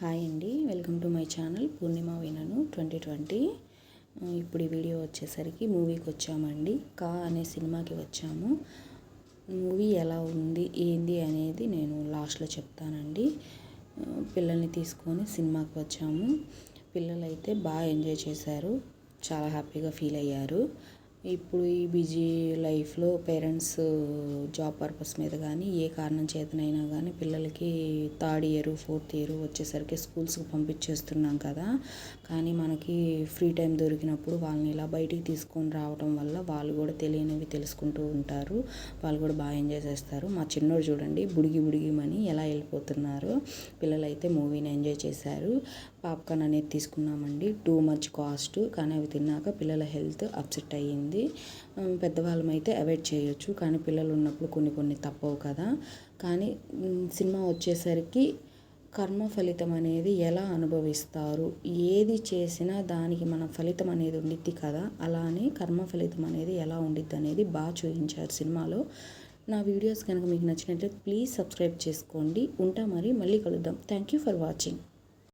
Hi అండి welcome to my channel Purnima వినను twenty twenty. ఇప్పుడు ఈ వీడియో వచ్చేసరికి మూవీకి వచ్చామండి కా అనే సినిమాకి వచ్చాము. మూవీ ఎలా ఉంది ఏంది అనేది నేను లాస్ట్లో చెప్తానండి. పిల్లల్ని తీసుకొని సినిమాకి వచ్చాము. పిల్లలైతే బాగా ఎంజాయ్ చేశారు చాలా హ్యాపీగా ఫీల్ అయ్యారు. ఇప్పుడు ఈ బిజీ లైఫ్లో పేరెంట్స్ జాబ్ పర్పస్ మీద కానీ ఏ కారణం చేతనైనా కానీ పిల్లలకి థర్డ్ ఇయర్ ఫోర్త్ ఇయర్ వచ్చేసరికి స్కూల్స్కి పంపించేస్తున్నాం కదా. కానీ మనకి ఫ్రీ టైం దొరికినప్పుడు వాళ్ళని ఇలా బయటికి తీసుకొని రావడం వల్ల వాళ్ళు కూడా తెలియనివి తెలుసుకుంటూ ఉంటారు. వాళ్ళు కూడా బాగా ఎంజాయ్ చేస్తారు. మా చిన్నోడు చూడండి బుడిగి బుడిగిమని ఎలా వెళ్ళిపోతున్నారు. పిల్లలైతే మూవీని ఎంజాయ్ చేశారు. పాప్కార్న్ అనేది తీసుకున్నామండి. టూ మచ్ కాస్ట్ కానీ అవి తిన్నాక పిల్లల హెల్త్ అప్సెట్ అయ్యింది. పెద్దవాళ్ళం అయితే అవాయిడ్ చేయొచ్చు. కానీ పిల్లలు ఉన్నప్పుడు కొన్ని కొన్ని తప్పవు కదా. కానీ సినిమా వచ్చేసరికి కర్మ ఫలితం అనేది ఎలా అనుభవిస్తారు? ఏది చేసినా దానికి మన ఫలితం అనేది ఉండిద్ది కదా? అలానే కర్మ ఫలితం అనేది ఎలా ఉండిద్ది అనేది బాగా చూపించారు సినిమాలో. నా వీడియోస్ కనుక మీకు నచ్చినట్లయితే ప్లీజ్ సబ్స్క్రైబ్ చేసుకోండి. ఉంటా మరి మళ్ళీ కలుద్దాం. Thank you for watching.